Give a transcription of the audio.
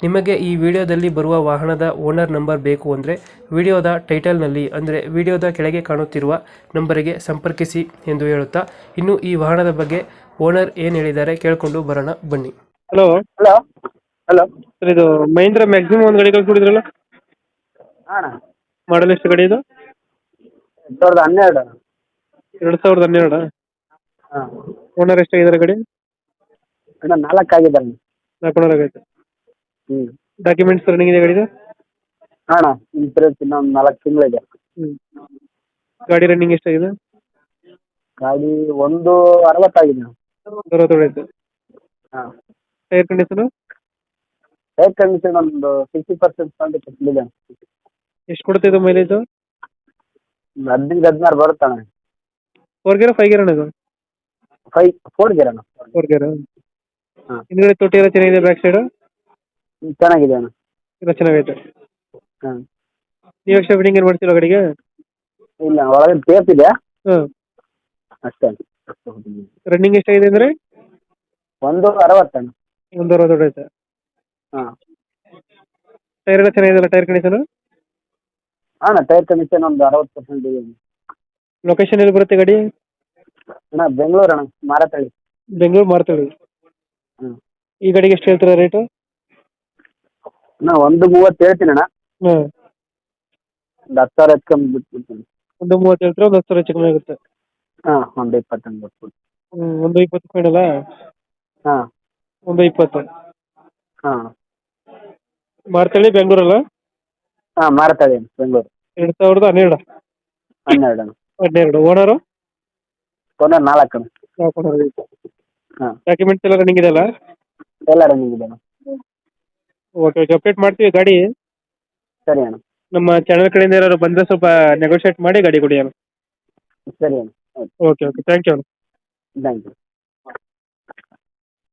ನಿಮಗೆ ಈ ವಿಡಿಯೋದಲ್ಲಿ ಬರುವ ವಾಹನದ ಓನರ್ ನಂಬರ್ ಬೇಕು ಅಂದರೆ ವಿಡಿಯೋದ ಟೈಟಲ್ನಲ್ಲಿ ಅಂದರೆ ವಿಡಿಯೋದ ಕೆಳಗೆ ಕಾಣುತ್ತಿರುವ ನಂಬರಿಗೆ ಸಂಪರ್ಕಿಸಿ ಎಂದು ಹೇಳುತ್ತಾ ಇನ್ನು ಈ ವಾಹನದ ಬಗ್ಗೆ ಓನರ್ ಏನು ಹೇಳಿದ್ದಾರೆ ಕೇಳಿಕೊಂಡು ಬರೋಣ ಬನ್ನಿ. ಹಲೋ. ಹಲೋ. ಹಲೋ. ಸರ್ ಇದು ಮಹೇಂದ್ರ ಮ್ಯಾಕ್ಸಿಮಮ್ ಒಂದು ಗಾಡಿ ಕಳ್ಸಿಬಿಡಿದ್ರಲ್ಲ ಹಾಂ ಮಾಡಲ್ ಎಷ್ಟು ಗಾಡಿ ಇದು? ಎರಡು ಸಾವಿರದ ಹನ್ನೆರಡು. ಎರಡು ಸಾವಿರದ ಹನ್ನೆರಡು? ಹಾಂ. ಓನರ್ ಎಷ್ಟಾಗಿದ್ದಾರೆ ಗಾಡಿ? ಅಣ್ಣ ನಾಲ್ಕು ಆಗಿದ್ದಾರೆ ನಾಲ್ಕು ಓನರ್ ಆಗೈತೆ. ಹ್ಞೂ ಡಾಕ್ಯುಮೆಂಟ್ಸ್ ರನ್ನಿಂಗ್ ಇದೆ ಗಾಡಿದು? ಅಣ್ಣ. ಇನ್ಸೂರೆನ್ಸ್ ಇನ್ನೊಂದು ನಾಲ್ಕು ತಿಂಗಳಿದೆ. ಹ್ಞೂ ಗಾಡಿ ರನ್ನಿಂಗ್ ಎಷ್ಟಾಗಿದೆ? ಗಾಡಿ ಒಂದು ಅರವತ್ತಾಗಿದೆ. ಅರವತ್ತು ಐತೆ ಹಾಂ. ಟೈರ್ ಕಂಡೀಷನು ಏರ್ ಕಂಡೀಷನ್ ಒಂದು ಸಿಕ್ಸ್ಟಿ ಪರ್ಸೆಂಟ್ ತಗೊಂಡು ಕೊಟ್ಟಿದೆ. ಎಷ್ಟು ಕೊಡುತ್ತೆ ಇದು ಮೈಲೇಜು ಒಂದು ಹದಿನೈದು ಹದಿನಾರು ಬರುತ್ತಣ್ಣ ಫೋರ್ ಗೇರ್ ಫೈವ್ ಗೇರ್ ಇದು? ಫೈ ಫೋರ್ ಗಿರಣ್ಣ ಫೋರ್ ಗೇರ್ ಹಾಂ. ಹಿಂದ್ಗಡೆ ತೊಟ್ಟಿ ಎಲ್ಲ ಚೆನ್ನಾಗಿದೆ ಬ್ಯಾಕ್ ಸೈಡ್ ಚೆನ್ನಾಗಿದೆ ಅಣ್ಣ. ಎಲ್ಲ ಚೆನ್ನಾಗೈತೆ. ಹಾಂ. ನೀವು ಎಕ್ಸ್ಟ್ರಾ ಫಿಟ್ಟಿಂಗ್ ಏನು ಮಾಡ್ತಿಲ್ಲ ಗಾಡಿಗೆ ಇಲ್ಲ ಒಳಗೆ ಟೇಪ್ ಇದೆ. ಹಾಂ. ಅಷ್ಟೇ ರನ್ನಿಂಗ್ ಎಷ್ಟಾಗಿದೆ ಅಂದ್ರೆ? ಒಂದು ಅರವತ್ತಣ್ಣ ಒಂದು ಅರವತ್ತು ಐತೆ ಹಾಂ. ಟೈರ್ ಎಲ್ಲ ಚೆನ್ನಾಗಿದೆಲ್ಲ ಟೈರ್ ಕಂಡೀಷನ್ ಅಣ್ಣ ಟೈರ್ ಕಂಡೀಷನ್ ಒಂದು ಅರವತ್ತು ಪರ್ಸೆಂಟ್ ಇದೆ. ಲೊಕೇಶನ್ ಎಲ್ಲಿ ಬರುತ್ತೆ ಗಾಡಿ? ಅಣ್ಣ ಬೆಂಗಳೂರು ಅಣ್ಣ ಮಾರತಳ್ಳಿ. ಬೆಂಗಳೂರು ಮಾರ್ತಳ್ಳಿ. ಹ್ಞೂ ಈ ಗಾಡಿಗೆ ಎಷ್ಟು ಹೇಳ್ತೀರಾ ರೇಟು ಅಣ್ಣ ಒಂದು ಮೂವತ್ತು ಹೇಳ್ತೀನಿ ಅಣ್ಣ. ಹ್ಞೂ. ಒಂದು ಹತ್ತು ಸಾವಿರ ಎತ್ಕೊಂಡ್ ಬಿಟ್ಬಿಡ್ತೀನಿ. ಒಂದು ಮೂವತ್ತು ಹೇಳ್ತೀರಾ ಒಂದು ಹತ್ತು ಸಾವಿರ ಹೆಚ್ಚು ಕಮ್ಮಿ ಆಗುತ್ತೆ? ಹಾಂ ಒಂದು ಇಪ್ಪತ್ತೊಂದು ಬಿಟ್ಬಿಡ್ತೀನಿ ಹ್ಮ್, ಒಂದು ಇಪ್ಪತ್ತು ಫೈನಲ್ಲ ಹಾಂ. ಒಂದು ಇಪ್ಪತ್ತು. ಹಾಂ. ಮಾರ್ತಳ್ಳಿ ಬೆಂಗಳೂರಲ್ಲ? ಹಾಂ ಮಾರತಾಳಿ ಬೆಂಗಳೂರು. ಎರಡು ಸಾವಿರದ ಹನ್ನೆರಡು. ಹನ್ನೆರಡು ಅಣ್ಣ. ಹನ್ನೆರಡು. ಓನರು? ತೊಂದರೆ ನಾಲ್ಕು ಅಣ್ಣ. ಹಾಂ. ಡಾಕ್ಯುಮೆಂಟ್ಸ್ ಎಲ್ಲ ರನ್ನಿಂಗ್ ಇದೆಯಲ್ಲ ಎಲ್ಲ ರನ್ನಿಂಗ್ ಇದೆ ಅಣ್ಣ. ಓಕೆ ಓಕೆ ಅಪ್ಡೇಟ್ ಮಾಡ್ತೀವಿ ಗಾಡಿ. ಸರಿ ಅಣ್ಣ. ನಮ್ಮ ಚಾನಲ್ ಕಡೆಯಿಂದ ಯಾರು ಬಂದರೆ ಸ್ವಲ್ಪ ನೆಗೋಷಿಯೇಟ್ ಮಾಡಿ ಗಾಡಿ ಕೊಡಿ ಅಣ್ಣ. ಸರಿ ಅಣ್ಣ ಓಕೆ ಓಕೆ ಥ್ಯಾಂಕ್ ಯು ಅಣ್ಣ. Thank you